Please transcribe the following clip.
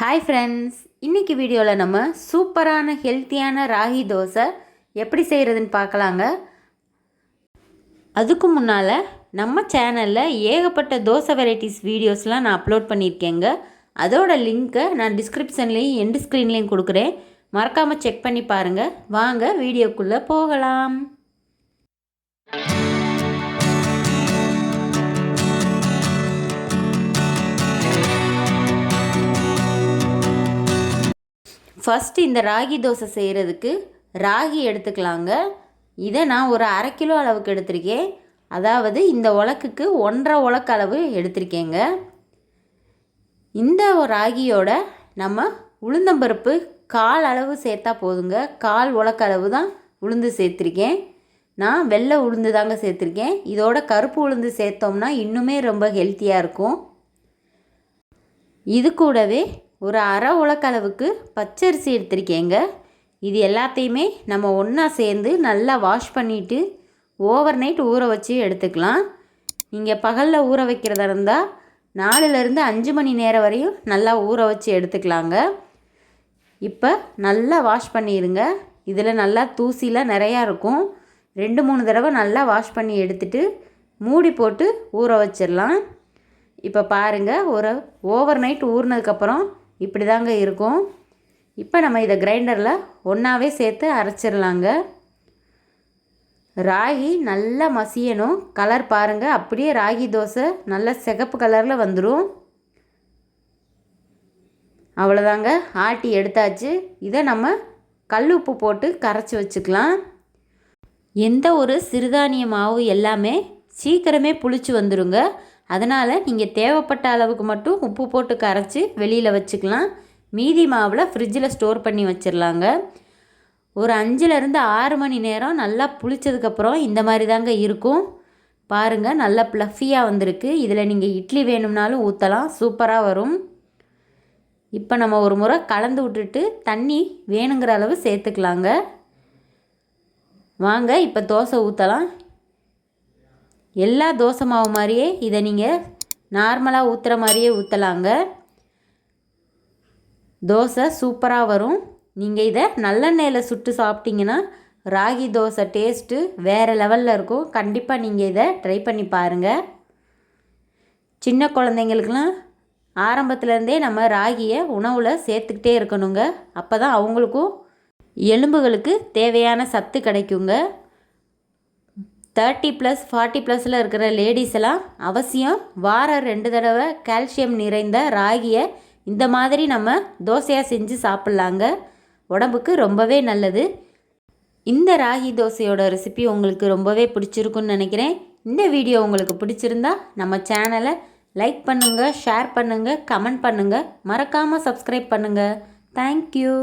Hi friends இன்றைக்கி வீடியோவில் நம்ம சூப்பரான ஹெல்த்தியான ராகி தோசை எப்படி செய்கிறதுன்னு பார்க்கலாங்க. அதுக்கு முன்னால் நம்ம சேனலில் ஏகப்பட்ட தோசை வெரைட்டிஸ் வீடியோஸ்லாம் நான் அப்லோட் பண்ணியிருக்கேங்க. அதோட லிங்க்கை நான் டிஸ்கிரிப்ஷன்லேயும் எண்டு ஸ்க்ரீன்லேயும் கொடுக்குறேன். மறக்காமல் செக் பண்ணி பாருங்கள் வாங்க வீடியோக்குள்ளே போகலாம். ஃபஸ்ட்டு இந்த ராகி தோசை செய்கிறதுக்கு ராகி எடுத்துக்கலாங்க. இதை நான் ஒரு அரை கிலோ அளவுக்கு எடுத்திருக்கேன். அதாவது இந்த உலக்குக்கு ஒன்றரை உலக்கு அளவு எடுத்திருக்கேங்க. இந்த ராகியோட நம்ம உளுந்தம்பருப்பு கால் அளவு சேர்த்தா போதுங்க. கால் உலக்களவு தான் உளுந்து சேர்த்துருக்கேன். நான் வெள்ளை உளுந்து தாங்க சேர்த்துருக்கேன். இதோட கருப்பு உளுந்து சேர்த்தோம்னா இன்னுமே ரொம்ப ஹெல்த்தியாக இருக்கும். இது கூடவே ஒரு அரை உலக்களவுக்கு பச்சரிசி எடுத்திருக்கேங்க. இது எல்லாத்தையுமே நம்ம ஒன்றா சேர்ந்து நல்லா வாஷ் பண்ணிவிட்டு ஓவர் நைட் ஊற வச்சு எடுத்துக்கலாம். நீங்கள் பகலில் ஊற வைக்கிறதா இருந்தால் நாலுலேருந்து அஞ்சு மணி நேரம் வரையும் நல்லா ஊற வச்சு எடுத்துக்கலாங்க. இப்போ நல்லா வாஷ் பண்ணிடுங்க இதில் நல்லா தூசிலாம் நிறையா இருக்கும். ரெண்டு மூணு தடவை நல்லா வாஷ் பண்ணி எடுத்துட்டு மூடி போட்டு ஊற வச்சிடலாம். இப்போ பாருங்கள் ஒரு ஓவர் நைட் ஊறினதுக்கப்புறம் இப்படி தாங்க இருக்கும். இப்போ நம்ம இதை கிரைண்டரில் ஒன்றாவே சேர்த்து அரைச்சிடலாங்க ராகி நல்லா மசியணும். கலர் பாருங்கள் அப்படியே ராகி தோசை நல்ல சிகப்பு கலரில் வந்துடும் அவ்வளோதாங்க ஆட்டி எடுத்தாச்சு. இதை நம்ம கல் உப்பு போட்டு கரைச்சி வச்சுக்கலாம். எந்த ஒரு சிறுதானிய மாவு எல்லாமே சீக்கிரமே புளிச்சு வந்துடுங்க அதனால் நீங்கள் தேவைப்பட்ட அளவுக்கு மட்டும் உப்பு போட்டு கரைச்சி வெளியில் வச்சுக்கலாம். மீதி மாவில் ஃப்ரிட்ஜில் ஸ்டோர் பண்ணி வச்சிடலாங்க. ஒரு அஞ்சுலேருந்து ஆறு மணி நேரம் நல்லா புளிச்சதுக்கப்புறம் இந்த மாதிரி தாங்க இருக்கும். பாருங்கள் நல்லா ப்ளஃபியாக வந்திருக்கு. இதில் நீங்கள் இட்லி வேணும்னாலும் ஊற்றலாம் சூப்பராக வரும். இப்போ நம்ம ஒரு முறை கலந்து விட்டுட்டு தண்ணி வேணுங்கிற அளவு சேர்த்துக்கலாங்க. வாங்க இப்போ தோசை ஊற்றலாம் எல்லா தோசை மாவு மாதிரியே இதை நீங்கள் நார்மலாக ஊற்றுற மாதிரியே ஊற்றலாங்க தோசை சூப்பராக வரும். நீங்கள் இதை நல்லெண்ணெயில் சுட்டு சாப்பிட்டீங்கன்னா ராகி தோசை டேஸ்ட்டு வேறு லெவலில் இருக்கும். கண்டிப்பாக நீங்கள் இதை ட்ரை பண்ணி பாருங்கள் சின்ன குழந்தைங்களுக்கெல்லாம் ஆரம்பத்துலேருந்தே நம்ம ராகியை உணவில் சேர்த்துக்கிட்டே இருக்கணுங்க. அப்போ தான் அவங்களுக்கும் எலும்புகளுக்கு தேவையான சத்து கிடைக்குங்க. தேர்ட்டி ப்ளஸ் ஃபார்ட்டி ப்ளஸில் இருக்கிற லேடிஸ் எல்லாம் அவசியம் வாரம் ரெண்டு தடவை கால்சியம் நிறைந்த ராகியை இந்த மாதிரி நம்ம தோசையாக செஞ்சு சாப்பிட்லாங்க. உடம்புக்கு ரொம்பவே நல்லது. இந்த ராகி தோசையோட ரெசிபி உங்களுக்கு ரொம்பவே பிடிச்சிருக்குன்னு நினைக்கிறேன். இந்த வீடியோ உங்களுக்கு பிடிச்சிருந்தா நம்ம சேனலை லைக் பண்ணுங்கள் ஷேர் பண்ணுங்கள் கமெண்ட் பண்ணுங்கள் மறக்காமல் சப்ஸ்கிரைப் பண்ணுங்கள் தேங்க்யூ